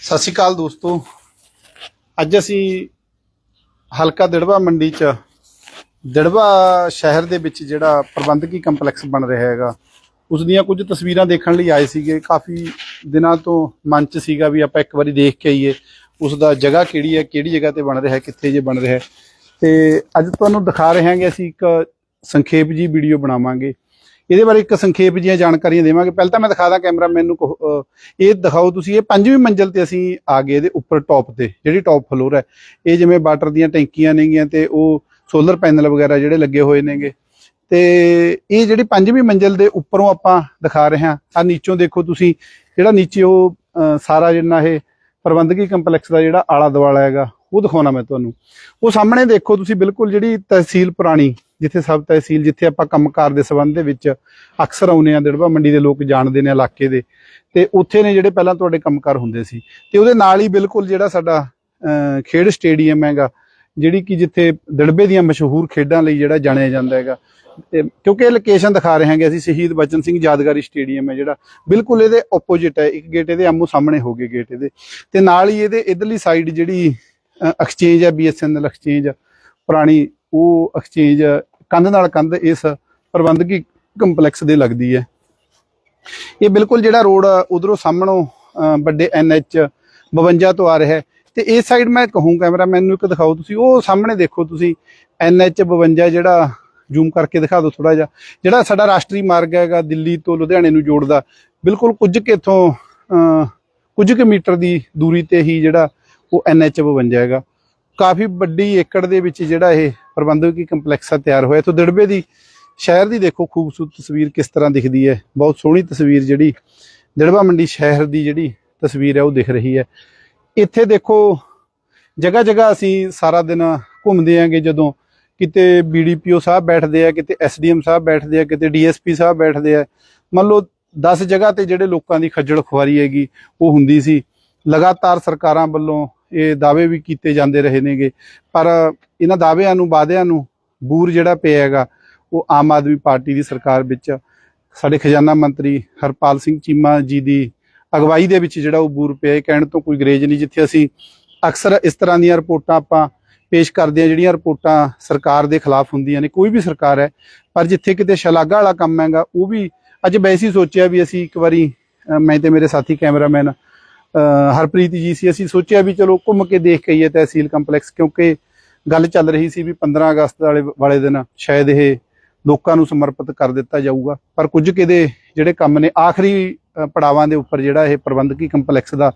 ਸਤਿ ਸ਼੍ਰੀ ਅਕਾਲ ਦੋਸਤੋ। ਅੱਜ ਅਸੀਂ ਹਲਕਾ ਦਿੜਵਾ ਮੰਡੀ ਚ, ਦਿੜਵਾ ਸ਼ਹਿਰ ਦੇ ਵਿੱਚ ਜਿਹੜਾ ਪ੍ਰਬੰਧਕੀ ਕੰਪਲੈਕਸ ਬਣ ਰਿਹਾ ਹੈਗਾ, ਉਸ ਦੀਆਂ ਕੁਝ ਤਸਵੀਰਾਂ ਦੇਖਣ ਲਈ ਆਏ ਸੀਗੇ। ਕਾਫੀ ਦਿਨਾਂ ਤੋਂ ਮਨ ਚ ਸੀਗਾ ਵੀ ਆਪਾਂ ਇੱਕ ਵਾਰੀ ਦੇਖ ਕੇ ਆਈਏ, ਉਸ ਦਾ ਜਗ੍ਹਾ ਕਿਹੜੀ ਹੈ, ਕਿਹੜੀ ਜਗ੍ਹਾ ਤੇ ਬਣ ਰਿਹਾ ਹੈ, ਕਿੱਥੇ ਜੇ ਬਣ ਰਿਹਾ ਹੈ। ਤੇ ਅੱਜ ਤੁਹਾਨੂੰ ਦਿਖਾ ਰਹੇ ਹਾਂਗੇ ਅਸੀਂ ਇੱਕ ਸੰਖੇਪ ਜੀ ਵੀਡੀਓ ਬਣਾਵਾਂਗੇ। ਇਹਦੇ ਬਾਰੇ ਇੱਕ ਸੰਖੇਪ ਜੀਆਂ ਜਾਣਕਾਰੀਆਂ ਦੇਵਾਂਗੇ। ਪਹਿਲਾਂ ਤਾਂ ਮੈਂ ਦਿਖਾਦਾ ਕੈਮਰਾਮੈਨ ਨੂੰ ਕਹੋ, ਇਹ ਦਿਖਾਓ ਤੁਸੀਂ ਇਹ ਪੰਜਵੀਂ ਮੰਜ਼ਲ ਤੇ ਅਸੀਂ ਆ ਗਏ ਇਹਦੇ ਉੱਪਰ ਟੌਪ ਤੇ ਜਿਹੜੀ ਟੌਪ ਫਲੋਰ ਹੈ। ਇਹ ਜਿਵੇਂ ਵਾਟਰ ਦੀਆਂ ਟੈਂਕੀਆਂ ਨੇਗੀਆਂ ਤੇ ਉਹ ਸੋਲਰ ਪੈਨਲ ਵਗੈਰਾ ਜਿਹੜੇ ਲੱਗੇ ਹੋਏ ਨੇਗੇ। ਤੇ ਇਹ ਜਿਹੜੀ ਪੰਜਵੀਂ ਮੰਜ਼ਲ ਦੇ ਉੱਪਰੋਂ ਆਪਾਂ ਦਿਖਾ ਰਹੇ ਹਾਂ ਆ ਨੀਚੋਂ ਦੇਖੋ ਤੁਸੀਂ ਜਿਹੜਾ ਨੀਚੇ ਉਹ ਸਾਰਾ ਜਿੰਨਾ ਇਹ ਪ੍ਰਬੰਧਕੀ ਕੰਪਲੈਕਸ ਦਾ ਜਿਹੜਾ ਆਲਾ ਦੁਆਲਾ ਹੈਗਾ ਉਹ ਦਿਖਾਉਣਾ ਮੈਂ ਤੁਹਾਨੂੰ। ਉਹ ਸਾਹਮਣੇ ਦੇਖੋ ਤੁਸੀਂ ਬਿਲਕੁਲ ਜਿਹੜੀ ਤਹਿਸੀਲ ਪੁਰਾਣੀ, ਜਿੱਥੇ ਸਬ ਤਹਿਸੀਲ, ਜਿੱਥੇ ਆਪਾਂ ਕੰਮਕਾਰ ਦੇ ਸੰਬੰਧ ਦੇ ਵਿੱਚ ਅਕਸਰ ਆਉਨੇ ਆ ਦਿੜਵਾ ਮੰਡੀ ਦੇ ਲੋਕ ਜਾਣਦੇ ਨੇ ਇਲਾਕੇ ਦੇ। ਤੇ ਉੱਥੇ ਨੇ ਜਿਹੜੇ ਪਹਿਲਾਂ ਤੁਹਾਡੇ ਕੰਮਕਾਰ ਹੁੰਦੇ ਸੀ। ਤੇ ਉਹਦੇ ਨਾਲ ਹੀ ਬਿਲਕੁਲ ਜਿਹੜਾ ਸਾਡਾ ਖੇਡ ਸਟੇਡੀਅਮ ਹੈਗਾ, ਜਿਹੜੀ ਕਿ ਜਿੱਥੇ ਦੜਬੇ ਦੀਆਂ ਮਸ਼ਹੂਰ ਖੇਡਾਂ ਲਈ ਜਿਹੜਾ ਜਾਣਿਆ ਜਾਂਦਾ ਹੈਗਾ। ਤੇ ਕਿਉਂਕਿ ਇਹ ਲੋਕੇਸ਼ਨ ਦਿਖਾ ਰਹੇ ਹਾਂਗੇ ਅਸੀਂ, ਸ਼ਹੀਦ ਬਚਨ ਸਿੰਘ ਯਾਦਗਾਰੀ ਸਟੇਡੀਅਮ ਹੈ ਜਿਹੜਾ। ਬਿਲਕੁਲ ਇਹਦੇ ਆਪੋਜ਼ਿਟ ਹੈ, ਇੱਕ ਗੇਟ ਇਹਦੇ ਆਮੋ ਸਾਹਮਣੇ ਹੋ ਗਏ ਗੇਟ ਇਹਦੇ। ਤੇ ਨਾਲ ਹੀ ਇਹਦੇ ਇਧਰਲੀ ਸਾਈਡ ਜਿਹੜੀ ਐਕਸਚੇਂਜ ਹੈ ਬੀਐਸਐਨਐਲ ਐਕਸਚੇਂਜ ਪੁਰਾਣੀ ਉਹ ਐਕਸਚੇਂਜ ਕੰਧ ਨਾਲ ਕੰਧ ਇਸ ਪ੍ਰਬੰਧਕੀ ਕੰਪਲੈਕਸ ਦੇ ਲੱਗਦੀ ਹੈ। ਇਹ ਬਿਲਕੁਲ ਜਿਹੜਾ ਰੋਡ ਉਧਰੋਂ ਸਾਹਮਣੋਂ ਅਹ, ਵੱਡੇ ਐਨਐਚ 52 ਤੋਂ ਆ ਰਿਹਾ ਹੈ। ਤੇ ਇਸ ਸਾਈਡ ਮੈਂ ਕਹੂੰ ਕੈਮਰਾ ਮੈਨੂੰ ਇੱਕ ਦਿਖਾਓ ਤੁਸੀਂ ਉਹ ਸਾਹਮਣੇ ਦੇਖੋ ਤੁਸੀਂ ਐਨਐਚ 52 ਜਿਹੜਾ ਜ਼ੂਮ ਕਰਕੇ ਦਿਖਾ ਦਿਓ ਥੋੜਾ ਜਿਹਾ। ਜਿਹੜਾ ਸਾਡਾ ਰਾਸ਼ਟਰੀ ਮਾਰਗ ਹੈਗਾ ਦਿੱਲੀ ਤੋਂ ਲੁਧਿਆਣੇ ਨੂੰ ਜੋੜਦਾ ਬਿਲਕੁਲ ਕੁਝ ਕੁ ਇੱਥੋਂ ਕੁਝ ਕੁ ਮੀਟਰ ਦੀ ਦੂਰੀ ਤੇ ਹੀ ਜਿਹੜਾ ਉਹ ਐਨਐਚ 52 ਹੈਗਾ। ਕਾਫੀ ਵੱਡੀ ਏਕੜ ਦੇ ਵਿੱਚ ਜਿਹੜਾ ਇਹ ਪ੍ਰਬੰਧਕੀ ਕੰਪਲੈਕਸ ਆ ਤਿਆਰ ਹੋਇਆ। ਤੋਂ ਦਿੜਬੇ ਦੀ, ਸ਼ਹਿਰ ਦੀ ਦੇਖੋ ਖੂਬਸੂਰਤ ਤਸਵੀਰ ਕਿਸ ਤਰ੍ਹਾਂ ਦਿਖਦੀ ਹੈ। ਬਹੁਤ ਸੋਹਣੀ ਤਸਵੀਰ ਜਿਹੜੀ ਦਿੜਬਾ ਮੰਡੀ ਸ਼ਹਿਰ ਦੀ ਜਿਹੜੀ ਤਸਵੀਰ ਹੈ, ਉਹ ਦਿਖ ਰਹੀ ਹੈ। ਇੱਥੇ ਦੇਖੋ ਜਗ੍ਹਾ ਜਗ੍ਹਾ ਅਸੀਂ ਸਾਰਾ ਦਿਨ ਘੁੰਮਦੇ ਆਂਗੇ ਜਦੋਂ। ਕਿਤੇ ਬੀਡੀਪੀਓ ਸਾਹਿਬ ਬੈਠਦੇ ਆ, ਕਿਤੇ ਐਸਡੀਐਮ ਸਾਹਿਬ ਬੈਠਦੇ ਆ, ਕਿਤੇ ਡੀਐਸਪੀ ਸਾਹਿਬ ਬੈਠਦੇ ਆ। ਮੰਨ ਲਓ 10 ਜਗ੍ਹਾ ਤੇ ਜਿਹੜੇ ਲੋਕਾਂ ਦੀ ਖੱਜਲ ਖੁਆਰੀ ਹੈਗੀ, ਉਹ ਹੁੰਦੀ ਸੀ। ਲਗਾਤਾਰ ਸਰਕਾਰਾਂ ਵੱਲੋਂ ਇਹ ਦਾਅਵੇ ਵੀ ਕੀਤੇ ਜਾਂਦੇ ਰਹੇ ਨੇਗੇ। ਪਰ ਇਹਨਾਂ ਦਾਅਵਿਆਂ ਨੂੰ, ਵਾਅਦਿਆਂ ਨੂੰ ਬੂਰ ਜਿਹੜਾ ਪਿਆ ਹੈਗਾ, ਉਹ ਆਮ ਆਦਮੀ ਪਾਰਟੀ ਦੀ ਸਰਕਾਰ ਵਿੱਚ ਸਾਡੇ ਖਜ਼ਾਨਾ ਮੰਤਰੀ ਹਰਪਾਲ ਸਿੰਘ ਚੀਮਾ ਜੀ ਦੀ ਅਗਵਾਈ ਦੇ ਵਿੱਚ ਜਿਹੜਾ ਉਹ ਬੂਰ ਪਿਆ। ਹੈ ਕਹਿਣ ਤੋਂ ਕੋਈ ਗਰੇਜ ਨਹੀਂ ਜਿੱਥੇ ਅਸੀਂ ਅਕਸਰ ਇਸ ਤਰ੍ਹਾਂ ਦੀਆਂ ਰਿਪੋਰਟਾਂ ਆਪਾਂ ਪੇਸ਼ ਕਰਦੇ ਹਾਂ, ਜਿਹੜੀਆਂ ਰਿਪੋਰਟਾਂ ਸਰਕਾਰ ਦੇ ਖਿਲਾਫ ਹੁੰਦੀਆਂ ਨੇ। ਕੋਈ ਵੀ ਸਰਕਾਰ ਹੈ, ਪਰ ਜਿੱਥੇ ਕਿਤੇ ਸ਼ਲਾਘਾ ਵਾਲਾ ਕੰਮ ਹੈਗਾ, ਉਹ ਵੀ ਅੱਜ ਵੈਸੇ ਹੀ ਸੋਚਿਆ ਵੀ ਅਸੀਂ ਇੱਕ ਵਾਰੀ ਮੈਂ ਤੇ ਮੇਰੇ ਸਾਥੀ ਕੈਮਰਾਮੈਨ ਹਰਪ੍ਰੀਤ ਜੀ ਸੀ। ਅਸੀਂ ਸੋਚਿਆ ਵੀ ਚਲੋ ਘੁੰਮ ਕੇ ਦੇਖ ਕੇ ਆਈਏ ਤਹਿਸੀਲ ਕੰਪਲੈਕਸ, ਕਿਉਂਕਿ ਗੱਲ ਚੱਲ ਰਹੀ ਸੀ ਵੀ 15 ਅਗਸਤ ਵਾਲੇ ਵਾਲੇ ਦਿਨ ਸ਼ਾਇਦ ਇਹ ਲੋਕਾਂ ਨੂੰ ਸਮਰਪਿਤ ਕਰ ਦਿੱਤਾ ਜਾਊਗਾ। ਪਰ ਕੁਝ ਕਿਦੇ ਜਿਹੜੇ ਕੰਮ ਨੇ, ਆਖਰੀ ਪੜਾਵਾਂ ਦੇ ਉੱਪਰ ਜਿਹੜਾ ਇਹ ਪ੍ਰਬੰਧਕੀ ਕੰਪਲੈਕਸ ਦਾ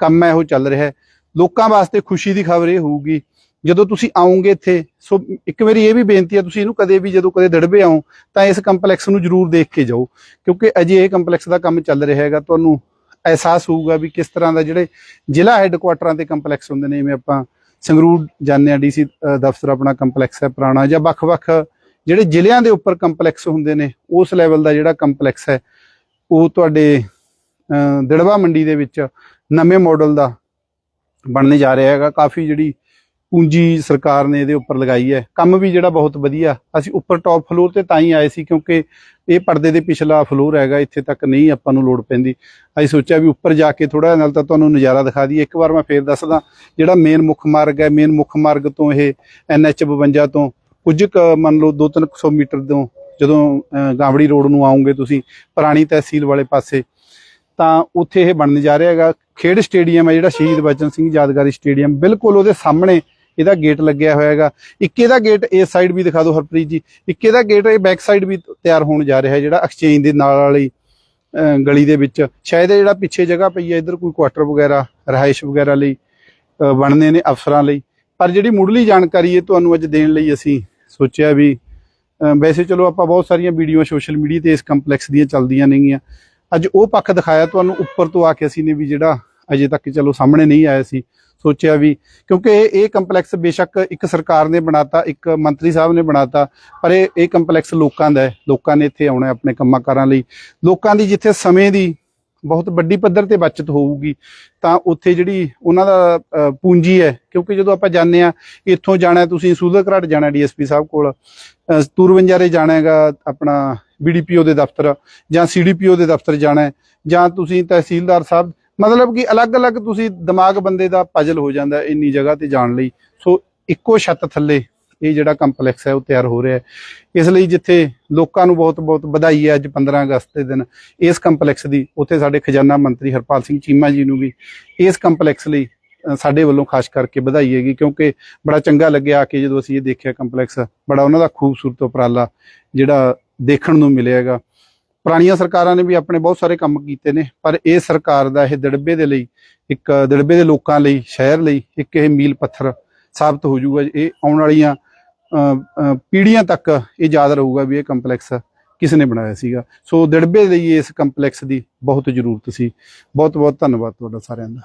ਕੰਮ ਹੈ, ਉਹ ਚੱਲ ਰਿਹਾ ਹੈ। ਲੋਕਾਂ ਵਾਸਤੇ ਖੁਸ਼ੀ ਦੀ ਖਬਰ ਇਹ ਹੋਊਗੀ, ਜਦੋਂ ਤੁਸੀਂ ਆਓਗੇ ਇੱਥੇ, ਸੋ ਇੱਕ ਵਾਰੀ ਇਹ ਵੀ ਬੇਨਤੀ ਹੈ, ਤੁਸੀਂ ਇਹਨੂੰ ਕਦੇ ਵੀ ਜਦੋਂ ਕਦੇ ਦੜਬੇ ਆਓ, ਤਾਂ ਇਸ ਕੰਪਲੈਕਸ ਨੂੰ ਜ਼ਰੂਰ ਦੇਖ ਕੇ ਜਾਓ, ਕਿਉਂਕਿ ਅਜੇ ਇਹ ਕੰਪਲੈਕਸ ਦਾ ਕੰਮ ਚੱਲ ਰਿਹਾ ਹੈਗਾ। ਤੁਹਾਨੂੰ ਅਹਿਸਾਸ ਹੋਊਗਾ ਵੀ ਕਿਸ ਤਰ੍ਹਾਂ ਦਾ ਜਿਹੜੇ ਜ਼ਿਲ੍ਹਾ ਹੈੱਡਕੁਆਟਰਾਂ ਤੇ ਕੰਪਲੈਕਸ ਹੁੰਦੇ ਨੇ ਜਿਵੇਂ ਆਪਾਂ ਸੰਗਰੂਰ ਜਾਂਦੇ ਆ ਡੀਸੀ ਦਫ਼ਤਰ ਆਪਣਾ ਕੰਪਲੈਕਸ ਹੈ ਪੁਰਾਣਾ ਜਾਂ ਵੱਖ-ਵੱਖ ਜਿਹੜੇ ਜ਼ਿਲ੍ਹਿਆਂ ਦੇ ਉੱਪਰ ਕੰਪਲੈਕਸ ਹੁੰਦੇ ਨੇ ਉਸ ਲੈਵਲ ਦਾ ਜਿਹੜਾ ਕੰਪਲੈਕਸ ਹੈ ਉਹ ਤੁਹਾਡੇ ਅਹ, ਦਿੜਵਾ ਮੰਡੀ ਦੇ ਵਿੱਚ ਨਵੇਂ ਮਾਡਲ ਦਾ ਬਣਨੇ ਜਾ ਰਿਹਾ ਹੈਗਾ। ਕਾਫੀ ਜਿਹੜੀ ਪੂੰਜੀ ਸਰਕਾਰ ਨੇ ਇਹਦੇ ਉੱਪਰ ਲਗਾਈ ਹੈ। ਕੰਮ ਵੀ ਜਿਹੜਾ ਬਹੁਤ ਵਧੀਆ ਅਸੀਂ ਉੱਪਰ ਟੌਪ ਫਲੋਰ ਤੇ ਤਾਂ ਹੀ ਆਏ ਸੀ ਕਿਉਂਕਿ ਇਹ ਪਰਦੇ ਦੇ ਪਿਛਲਾ ਫਲੋਰ ਹੈਗਾ, ਇੱਥੇ ਤੱਕ ਨਹੀਂ ਆਪਾਂ ਨੂੰ ਲੋੜ ਪੈਂਦੀ। ਅਸੀਂ ਸੋਚਿਆ ਵੀ ਉੱਪਰ ਜਾ ਕੇ ਥੋੜਾ ਨਾਲ ਤਾਂ ਤੁਹਾਨੂੰ ਨਜ਼ਾਰਾ ਦਿਖਾ ਦਈਏ। ਇੱਕ ਵਾਰ ਮੈਂ ਫੇਰ ਦੱਸਦਾ, ਜਿਹੜਾ ਮੇਨ ਮੁੱਖ ਮਾਰਗ ਹੈ ਮੇਨ ਮੁੱਖ ਮਾਰਗ ਤੋਂ ਇਹ ਐਨਐਚ 52 ਤੋਂ, ਕੁਝ ਕੁ ਮੰਨ ਲਓ 2-300 ਮੀਟਰ ਤੋਂ ਜਦੋਂ ਗਾਂਵੜੀ ਰੋਡ ਨੂੰ ਆਉਂਗੇ ਤੁਸੀਂ, ਪੁਰਾਣੀ ਤਹਿਸੀਲ ਵਾਲੇ ਪਾਸੇ, ਤਾਂ ਉੱਥੇ ਇਹ ਬਣਨ ਜਾ ਰਿਹਾ ਹੈਗਾ। ਖੇਡ ਸਟੇਡੀਅਮ ਹੈ ਜਿਹੜਾ ਸ਼ਹੀਦ ਬਚਨ ਸਿੰਘ ਯਾਦਗਾਰੀ ਸਟੇਡੀਅਮ। ਬਿਲਕੁਲ ਉਹਦੇ ਸਾਹਮਣੇ ਇਹਦਾ ਗੇਟ ਲੱਗਿਆ ਹੋਇਆ ਹੈਗਾ। ਇੱਕ ਇਹਦਾ ਗੇਟ ਇਸ ਸਾਈਡ ਵੀ ਦਿਖਾ ਦਿਓ ਹਰਪ੍ਰੀਤ ਜੀ। ਇੱਕ ਇਹਦਾ ਗੇਟ ਇਹ ਬੈਕ ਸਾਈਡ ਵੀ ਤਿਆਰ ਹੋਣ ਜਾ ਰਿਹਾ ਹੈ ਜਿਹੜਾ ਐਕਸਚੇਂਜ ਦੇ ਨਾਲ ਵਾਲੀ ਗਲੀ ਦੇ ਵਿੱਚ। ਸ਼ਾਇਦ ਇਹ ਜਿਹੜਾ ਪਿੱਛੇ ਜਗ੍ਹਾ ਪਈ ਹੈ, ਇੱਧਰ ਕੋਈ ਕੁਆਟਰ ਵਗੈਰਾ, ਰਹਾਇਸ਼ ਵਗੈਰਾ ਲਈ ਬਣਨੇ ਨੇ ਅਫਸਰਾਂ ਲਈ। ਪਰ ਜਿਹੜੀ ਮੁੱਢਲੀ ਜਾਣਕਾਰੀ ਇਹ ਤੁਹਾਨੂੰ ਅੱਜ ਦੇਣ ਲਈ ਅਸੀਂ ਸੋਚਿਆ ਵੀ ਵੈਸੇ ਚਲੋ ਆਪਾਂ ਬਹੁਤ ਸਾਰੀਆਂ ਵੀਡੀਓ ਸੋਸ਼ਲ ਮੀਡੀਆ ਤੇ ਇਸ ਕੰਪਲੈਕਸ ਦੀਆਂ ਚੱਲਦੀਆਂ ਨੇਗੀਆਂ। ਅੱਜ ਉਹ ਪੱਖ ਦਿਖਾਇਆ ਤੁਹਾਨੂੰ, ਉੱਪਰ ਤੋਂ ਆ ਕੇ ਅਸੀਂ ਨੇ ਵੀ ਜਿਹੜਾ ਅਜੇ ਤੱਕ ਚਲੋ ਸਾਹਮਣੇ ਨਹੀਂ ਆਇਆ ਸੀ। ਸੋਚਿਆ ਵੀ, ਕਿਉਂਕਿ ਇਹ ਇਹ ਕੰਪਲੈਕਸ ਬੇਸ਼ੱਕ ਇੱਕ ਸਰਕਾਰ ਨੇ ਬਣਾਤਾ, ਇੱਕ ਮੰਤਰੀ ਸਾਹਿਬ ਨੇ ਬਣਾਤਾ, ਪਰ ਇਹ ਇਹ ਕੰਪਲੈਕਸ ਲੋਕਾਂ ਦਾ ਹੈ, ਲੋਕਾਂ ਨੇ ਇੱਥੇ ਆਉਣਾ ਆਪਣੇ ਕੰਮਾਂ ਕਾਰਾਂ ਲਈ। ਲੋਕਾਂ ਦੀ ਜਿੱਥੇ ਸਮੇਂ ਦੀ ਬਹੁਤ ਵੱਡੀ ਪੱਧਰ ਤੇ ਬਚਤ ਹੋਊਗੀ, ਤਾਂ ਉੱਥੇ ਜਿਹੜੀ ਉਹਨਾਂ ਦਾ ਪੂੰਜੀ ਹੈ, ਕਿਉਂਕਿ ਜਦੋਂ ਆਪਾਂ ਜਾਂਦੇ ਆ ਇੱਥੋਂ ਜਾਣਾ ਤੁਸੀਂ ਸੂਦਰਘਾਟ ਜਾਣਾ ਡੀਐਸਪੀ ਸਾਹਿਬ ਕੋਲ ਤੂਰਵੰਜਾਰੇ ਜਾਣਾ ਹੈਗਾ ਆਪਣਾ ਬੀਡੀਪੀਓ ਦੇ ਦਫ਼ਤਰ ਜਾਂ ਸੀਡੀਪੀਓ ਦੇ ਦਫ਼ਤਰ ਜਾਣਾ ਜਾਂ ਤੁਸੀਂ ਤਹਿਸੀਲਦਾਰ ਸਾਹਿਬ ਮਤਲਬ ਕਿ ਅਲੱਗ-ਅਲੱਗ ਤੁਸੀਂ ਦਿਮਾਗ ਬੰਦੇ ਦਾ ਪਜ਼ਲ ਹੋ ਜਾਂਦਾ ਇੰਨੀ ਜਗ੍ਹਾ ਤੇ ਜਾਣ ਲਈ। ਸੋ ਇੱਕੋ ਛੱਤ ਥੱਲੇ ਇਹ ਜਿਹੜਾ ਕੰਪਲੈਕਸ ਹੈ, ਉਹ ਤਿਆਰ ਹੋ ਰਿਹਾ ਹੈ। ਇਸ ਲਈ ਜਿੱਥੇ ਲੋਕਾਂ ਨੂੰ ਬਹੁਤ-ਬਹੁਤ ਵਧਾਈ ਹੈ ਅੱਜ 15 ਅਗਸਤ ਦੇ ਦਿਨ, ਇਸ ਕੰਪਲੈਕਸ ਦੀ, ਉੱਥੇ ਸਾਡੇ ਖਜ਼ਾਨਾ ਮੰਤਰੀ ਹਰਪਾਲ ਸਿੰਘ ਚੀਮਾ ਜੀ ਨੂੰ ਵੀ ਇਸ ਕੰਪਲੈਕਸ ਲਈ ਸਾਡੇ ਵੱਲੋਂ ਖਾਸ ਕਰਕੇ ਵਧਾਈ ਹੈਗੀ, ਕਿਉਂਕਿ ਬੜਾ ਚੰਗਾ ਲੱਗਿਆ ਕਿ ਜਦੋਂ ਅਸੀਂ ਇਹ ਦੇਖਿਆ ਕੰਪਲੈਕਸ ਬੜਾ ਉਹਨਾਂ ਦਾ ਖੂਬਸੂਰਤ ਉਪਰਾਲਾ ਜਿਹੜਾ ਦੇਖਣ ਨੂੰ ਮਿਲਿਆ ਹੈਗਾ। ਪੁਰਾਣੀਆਂ ਸਰਕਾਰਾਂ ਨੇ ਵੀ ਆਪਣੇ ਬਹੁਤ ਸਾਰੇ ਕੰਮ ਕੀਤੇ ਨੇ ਪਰ ਇਹ ਸਰਕਾਰ ਦਾ ਇਹ ਦੜਬੇ ਦੇ ਲਈ ਇੱਕ ਦੜਬੇ ਦੇ ਲੋਕਾਂ ਲਈ ਸ਼ਹਿਰ ਲਈ ਇੱਕ ਇਹ ਮੀਲ ਪੱਥਰ ਸਾਬਤ ਹੋ ਜਾਊਗਾ ਇਹ ਆਉਣ ਵਾਲੀਆਂ ਅ, ਅ, ਪੀੜ੍ਹੀਆਂ ਤੱਕ ਇਹ ਯਾਦ ਰਹੂਗਾ ਵੀ ਇਹ ਕੰਪਲੈਕਸ ਕਿਸ ਨੇ ਬਣਾਇਆ ਸੀਗਾ। ਸੋ ਦੜਬੇ ਲਈ ਇਸ ਕੰਪਲੈਕਸ ਦੀ ਬਹੁਤ ਜ਼ਰੂਰਤ ਸੀ। ਬਹੁਤ ਬਹੁਤ ਧੰਨਵਾਦ ਤੁਹਾਡਾ ਸਾਰਿਆਂ ਦਾ।